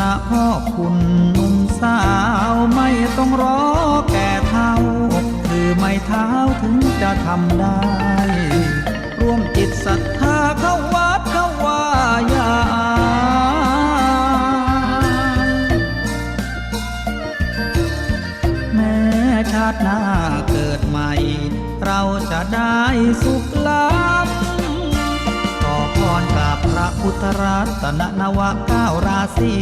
นะพ่อคุณหนุ่มสาวไม่ต้องรอแก่เท่าคือไม่เท้าถึงจะทำได้ ร่วมจิตศรัทธาเข้าวัดเข้าว่ายาแม้ชาติหน้าเกิดใหม่ เราจะได้สุข รัตนนวะเก้าราศี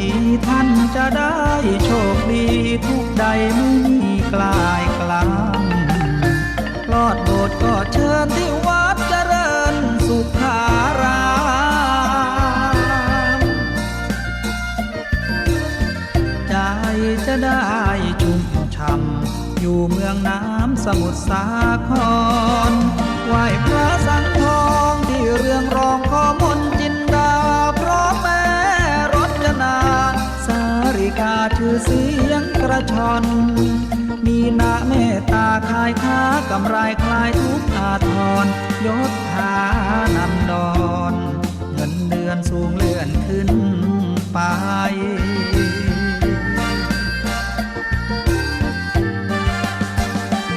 ท่านจะได้โชคดีทุกใดไม่มีกลายกลำลอดโบสถ์ก็เชิญที่วัดเจริญสุขารามใจจะได้ชุ่มช่ำอยู่เมืองน้ำสมุทรสาครไหว้พระสังทองที่เรืองรองขอม เสียงกระชอน มีนาเมตตาคายค้ากำไรคลายทุกอาทรยศฐานันดรเงินเดือนสูงเลื่อนขึ้นไป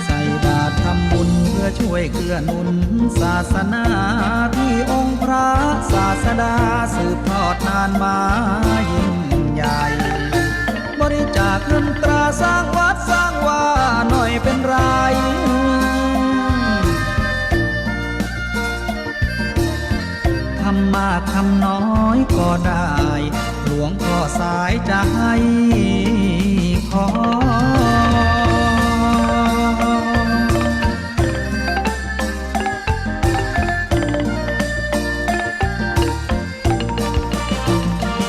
ใส่บาตรทำบุญเพื่อช่วยเกื้อหนุนศาสนาที่องค์พระศาสดาสืบทอดนานมายิ่งใหญ่ำมากทำน้อยก็ได้ หลวงพ่อสายจะให้ขอ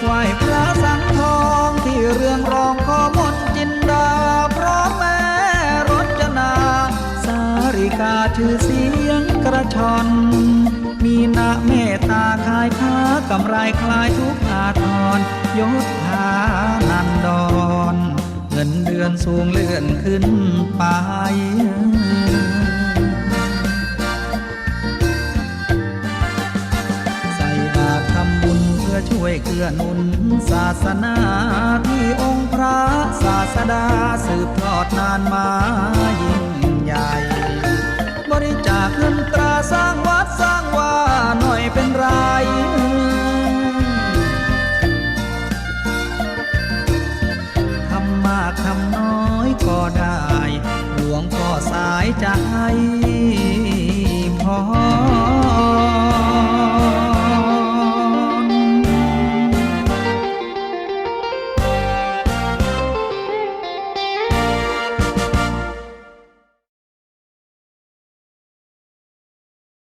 ไหวพระสังทองที่เรืองรองขอมน กาชื่อเสียงกระชอน มีนาเมตตาคายค้ากำไรคลายทุกอาทรยศฐานันดรเงินเดือนสูงเลื่อนขึ้นไปใส่บาตรทำบุญเพื่อช่วยเกื้อหนุนศาสนาที่องค์พระศาสดาสืบทอดนานมา วงพ่อสายใจ